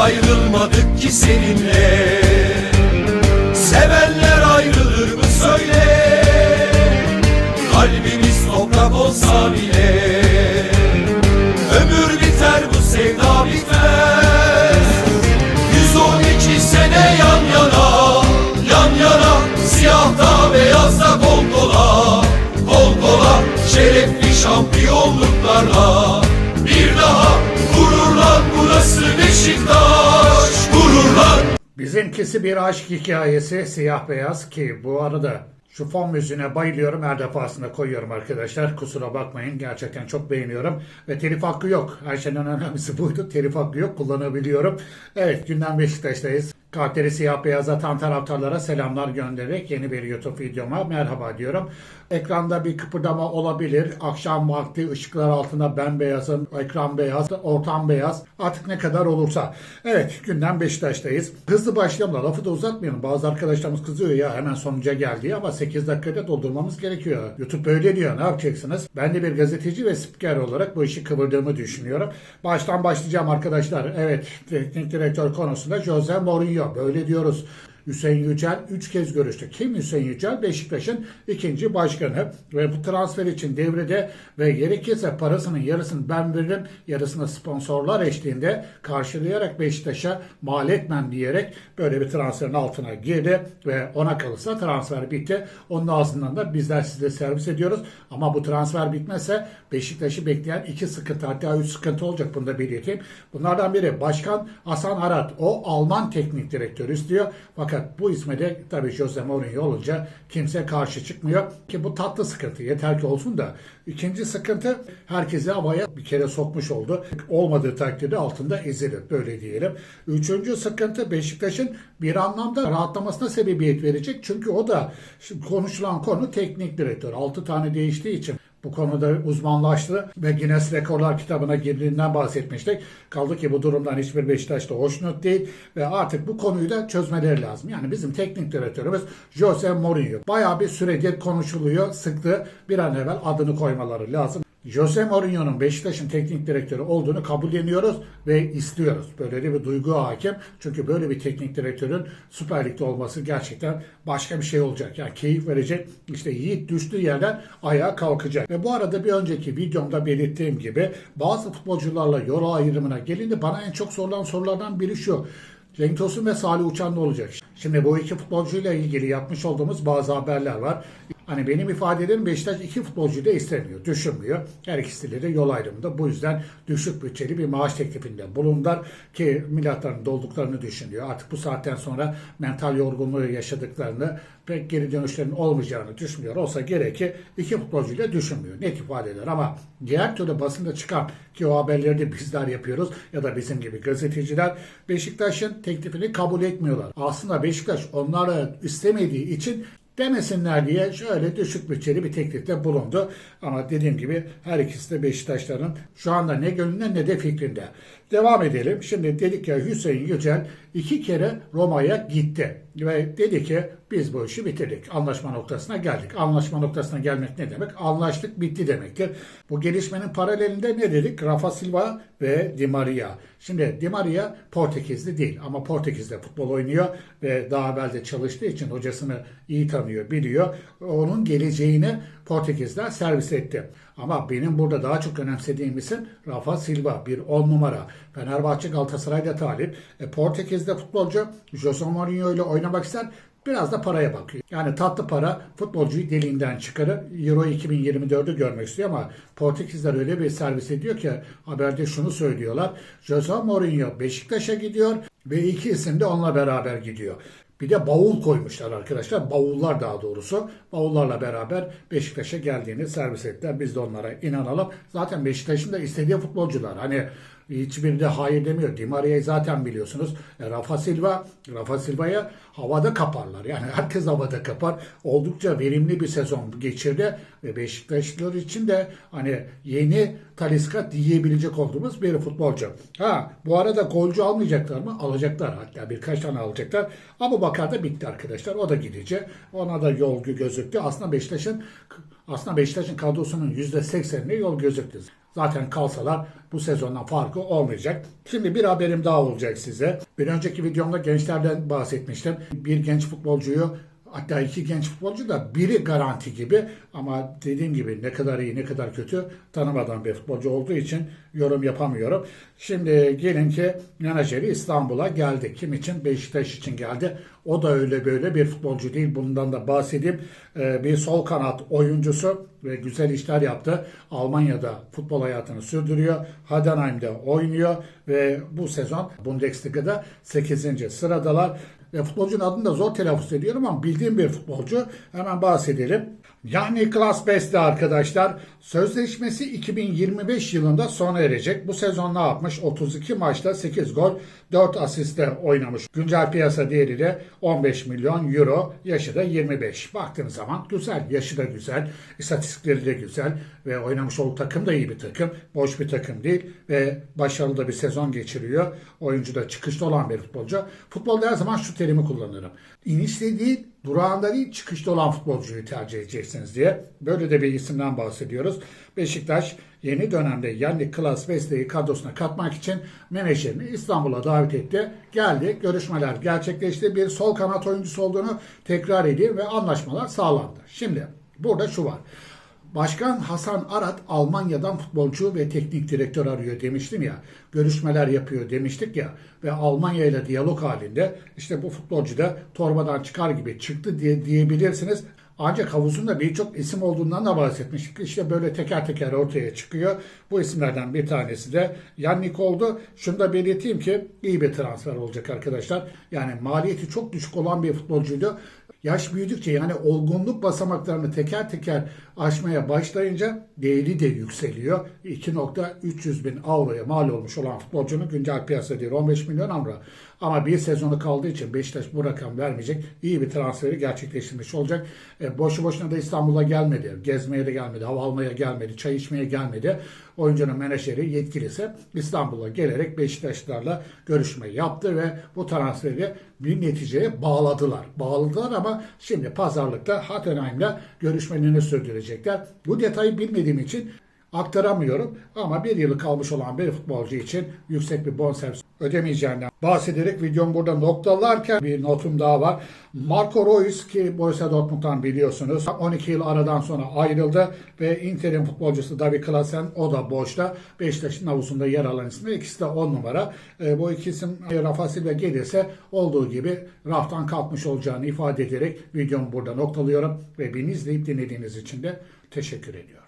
Ayrılmadık ki seninle. Sevenler ayrılır mı söyle. Kalbimiz toprak olsa bile. Ömür biter bu sevda bitmez. 112 sene yan yana Yan yana. Siyahta beyazda kol kola. Kol kola Şerefli şampiyonluklarla Bizimkisi bir aşk hikayesi siyah beyaz ki bu arada şu fon müziğine bayılıyorum her defasında koyuyorum arkadaşlar. Kusura bakmayın gerçekten çok beğeniyorum. Ve telif hakkı yok. Her şeyden önemlisi buydu. Telif hakkı yok kullanabiliyorum. Evet günden Beşiktaş'tayız. Kalpleri siyah beyaz atan taraftarlara selamlar göndererek yeni bir YouTube videoma merhaba diyorum. Ekranda bir kıpırdama olabilir. Akşam vakti ışıklar altında ben beyazım, ekran beyaz, ortam beyaz. Artık ne kadar olursa. Evet günden Beşiktaş'tayız. Hızlı başlayalım da lafı da uzatmayalım. Bazı arkadaşlarımız kızıyor ya hemen sonuca geldi ama 8 dakikada doldurmamız gerekiyor. YouTube böyle diyor ne yapacaksınız? Ben de bir gazeteci ve spiker olarak bu işi kıvırdığımı düşünüyorum. Baştan başlayacağım arkadaşlar. Evet teknik direktör konusunda Jose Mourinho böyle diyoruz. Hüseyin Yücel 3 kez görüştü. Kim Hüseyin Yücel? Beşiktaş'ın ikinci başkanı. Ve bu transfer için devrede ve gerekirse parasının yarısını ben veririm, yarısını sponsorlar eşliğinde karşılayarak Beşiktaş'a mal etmem diyerek böyle bir transferin altına girdi ve ona kalırsa transfer bitti. Onun ağzından da bizler size servis ediyoruz. Ama bu transfer bitmezse Beşiktaş'ı bekleyen iki sıkıntı hatta üç sıkıntı olacak bunu da belirteyim. Bunlardan biri Başkan Hasan Arat. O Alman teknik direktörü istiyor. Fakat bu isme de tabii Jose Mourinho olunca kimse karşı çıkmıyor. Ki bu tatlı sıkıntı yeter ki olsun da. İkinci sıkıntı herkesi havaya bir kere sokmuş oldu. Olmadığı takdirde altında ezilir böyle diyelim. Üçüncü sıkıntı Beşiktaş'ın bir anlamda rahatlamasına sebebiyet verecek. Çünkü o da konuşulan konu teknik direktör. 6 tane değiştiği için bu konuda uzmanlaştı ve Guinness Rekorlar kitabına girdiğinden bahsetmiştik. Kaldı ki bu durumdan hiçbir Beşiktaş'ta hoşnut değil ve artık bu konuyu da çözmeleri lazım. Yani bizim teknik direktörümüz Jose Mourinho. Bayağı bir süredir konuşuluyor, sıktı. Bir an evvel adını koymaları lazım. Jose Mourinho'nun Beşiktaş'ın teknik direktörü olduğunu kabulleniyoruz ve istiyoruz. Böyle bir duygu hakim. Çünkü böyle bir teknik direktörün Süper Lig'de olması gerçekten başka bir şey olacak. Yani keyif verecek. İşte Yiğit düştüğü yerden ayağa kalkacak. Ve bu arada bir önceki videomda belirttiğim gibi bazı futbolcularla yol ayrımına gelindi. Bana en çok sorulan sorulardan biri şu. Cenk Tosun ve Salih Uçan ne olacak? Şimdi bu iki futbolcuyla ilgili yapmış olduğumuz bazı haberler var. Hani benim ifadelerim Beşiktaş iki futbolcuyu da istemiyor, düşünmüyor. Her ikisiyle de yol ayrımında. Bu yüzden düşük bütçeli bir maaş teklifinde bulundular ki milatlarını dolduklarını düşünüyor. Artık bu saatten sonra mental yorgunluğu yaşadıklarını pek geri dönüşlerin olmayacağını düşünmüyor. Olsa gerek ki iki futbolcuyla düşünmüyor. Net ifadeler ama diğer türlü basında çıkan ki o haberleri de bizler yapıyoruz ya da bizim gibi gazeteciler Beşiktaş'ın teklifini kabul etmiyorlar. Aslında Beşiktaş onları istemediği için demesinler diye şöyle düşük bütçeli bir teklifte bulundu. Ama dediğim gibi her ikisi de Beşiktaşların şu anda ne gönlünde ne de fikrinde. Devam edelim. Şimdi dedik ya Hüseyin Yücel iki kere Roma'ya gitti. Ve dedi ki biz bu işi bitirdik. Anlaşma noktasına geldik. Anlaşma noktasına gelmek ne demek? Anlaştık bitti demektir. Bu gelişmenin paralelinde ne dedik? Rafa Silva ve Di Maria. Şimdi Di Maria Portekizli değil ama Portekiz'de futbol oynuyor ve daha evvel de çalıştığı için hocasını iyi tanıyor, biliyor. Onun geleceğini Portekiz'den servis etti. Ama benim burada daha çok önemsediğim isim Rafa Silva. Bir on numara. Fenerbahçe Galatasaray'da talip. E, Portekiz'de futbolcu Jose Mourinho ile oynamak ister. Biraz da paraya bakıyor. Yani tatlı para futbolcuyu deliğinden çıkarır. Euro 2024'ü görmek istiyor ama Portekizler öyle bir servis ediyor ki haberde şunu söylüyorlar. Jose Mourinho Beşiktaş'a gidiyor ve iki isim de onunla beraber gidiyor. Bir de bavul koymuşlar arkadaşlar. Bavullar daha doğrusu. Bavullarla beraber Beşiktaş'a geldiğini servis ettiler. Biz de onlara inanalım. Zaten Beşiktaş'ın da istediği futbolcular. Hani hiçbiri de hayır demiyor. Di Maria'yı zaten biliyorsunuz. E, Rafa Silva, Rafa Silva'ya havada kaparlar. Yani herkes havada kapar. Oldukça verimli bir sezon geçirdi. Ve Beşiktaşlılar için de hani yeni Taliska diyebilecek olduğumuz bir futbolcu. Ha bu arada golcü almayacaklar mı? Alacaklar hatta birkaç tane alacaklar. Ama Bakar da bitti arkadaşlar. O da gidecek. Ona da yol gözüktü. Aslında Beşiktaş'ın aslında Beşiktaş'ın kadrosunun %80'ine yol gözüktü. Zaten kalsalar bu sezondan farkı olmayacak. Şimdi bir haberim daha olacak size. Bir önceki videomda gençlerden bahsetmiştim. Bir genç futbolcuyu Hatta iki genç futbolcu da biri garanti gibi ama dediğim gibi ne kadar iyi ne kadar kötü tanımadan bir futbolcu olduğu için yorum yapamıyorum. Şimdi gelin ki menajeri İstanbul'a geldi. Kim için? Beşiktaş için geldi. O da öyle böyle bir futbolcu değil. Bundan da bahsedeyim. Ee, bir sol kanat oyuncusu ve güzel işler yaptı. Almanya'da futbol hayatını sürdürüyor. Heidenheim'de oynuyor ve bu sezon Bundesliga'da 8. sıradalar. Ve futbolcunun adını da zor telaffuz ediyorum ama bildiğim bir futbolcu. Hemen bahsedelim. Yani Klas Beste arkadaşlar. Sözleşmesi 2025 yılında sona erecek. Bu sezon ne yapmış? 32 maçta 8 gol, 4 asiste oynamış. Güncel piyasa değeri de 15 milyon euro. Yaşı da 25. Baktığınız zaman güzel. Yaşı da güzel. İstatistikleri de güzel. Ve oynamış olduğu takım da iyi bir takım. Boş bir takım değil. Ve başarılı da bir sezon geçiriyor. Oyuncu da çıkışta olan bir futbolcu. Futbolda her zaman şu terimi kullanırım. İnişte değil, durağında değil, çıkışta olan futbolcuyu tercih edeceksiniz diye. Böyle de bir isimden bahsediyoruz. Beşiktaş yeni dönemde yani Klas Veste'yi kadrosuna katmak için menajerini İstanbul'a davet etti. Geldi, görüşmeler gerçekleşti. Bir sol kanat oyuncusu olduğunu tekrar edeyim ve anlaşmalar sağlandı. Şimdi burada şu var. Başkan Hasan Arat Almanya'dan futbolcu ve teknik direktör arıyor demiştim ya. Görüşmeler yapıyor demiştik ya. Ve Almanya ile diyalog halinde işte bu futbolcu da torbadan çıkar gibi çıktı diye diyebilirsiniz. Ancak havuzunda birçok isim olduğundan da bahsetmiştik. İşte böyle teker teker ortaya çıkıyor. Bu isimlerden bir tanesi de Yannick oldu. Şunu da belirteyim ki iyi bir transfer olacak arkadaşlar. Yani maliyeti çok düşük olan bir futbolcuydu. Yaş büyüdükçe yani olgunluk basamaklarını teker teker aşmaya başlayınca değeri de yükseliyor. 2.300 bin avroya mal olmuş olan futbolcunun güncel piyasa değeri 15 milyon avro. Ama bir sezonu kaldığı için Beşiktaş bu rakam vermeyecek. İyi bir transferi gerçekleştirmiş olacak. E, boşu boşuna da İstanbul'a gelmedi. Gezmeye de gelmedi. Hava almaya gelmedi. Çay içmeye gelmedi. Oyuncunun menajeri yetkilisi İstanbul'a gelerek Beşiktaşlarla görüşme yaptı ve bu transferi bir neticeye bağladılar. Bağladılar ama şimdi pazarlıkta Hattenheim'le görüşmelerini sürdürecekler. Bu detayı bilmediğim için aktaramıyorum ama bir yılı kalmış olan bir futbolcu için yüksek bir bonservis ödemeyeceğinden bahsederek videomu burada noktalarken bir notum daha var. Marco Reus ki Borussia Dortmund'dan biliyorsunuz 12 yıl aradan sonra ayrıldı ve Inter'in futbolcusu David Klaassen o da boşta. Beşiktaş'ın havuzunda yer alan isim. İkisi de 10 numara. E, bu iki isim e, Rafa Silva gelirse olduğu gibi raftan kalkmış olacağını ifade ederek videomu burada noktalıyorum ve beni izleyip dinlediğiniz için de teşekkür ediyorum.